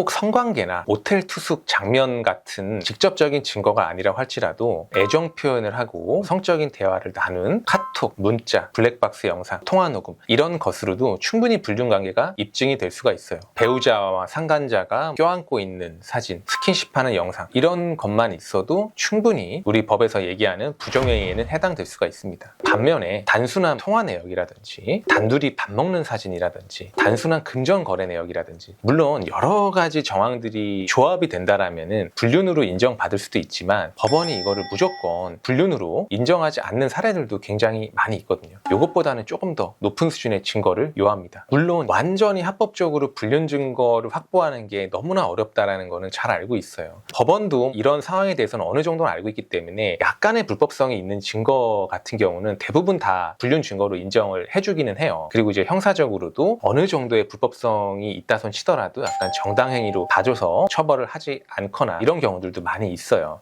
꼭 성관계나 모텔 투숙 장면 같은 직접적인 증거가 아니라고 할지라도 애정 표현을 하고 성적인 대화를 나눈 카톡, 문자, 블랙박스 영상, 통화 녹음 이런 것으로도 충분히 불륜 관계가 입증이 될 수가 있어요. 배우자와 상간자가 껴안고 있는 사진, 스킨십하는 영상 이런 것만 있어도 충분히 우리 법에서 얘기하는 부정행위에는 해당될 수가 있습니다. 반면에 단순한 통화 내역이라든지 단둘이 밥 먹는 사진이라든지 단순한 금전 거래 내역이라든지 물론 여러 가지 정황들이 조합이 된다라면은 불륜으로 인정받을 수도 있지만 법원이 이거를 무조건 불륜으로 인정하지 않는 사례들도 굉장히 많이 있거든요. 이것보다는 조금 더 높은 수준의 증거를 요합니다. 물론 완전히 합법적으로 불륜 증거를 확보하는 게 너무나 어렵다라는 거는 잘 알고 있어요. 법원도 이런 상황에 대해서는 어느 정도는 알고 있기 때문에 약간의 불법성이 있는 증거 같은 경우는 대부분 다 불륜 증거로 인정을 해주기는 해요. 그리고 이제 형사적으로도 어느 정도의 불법성이 있다 손 치더라도 약간 정당행위로 봐줘서 처벌을 하지 않거나 이런 경우들도 많이 있어요.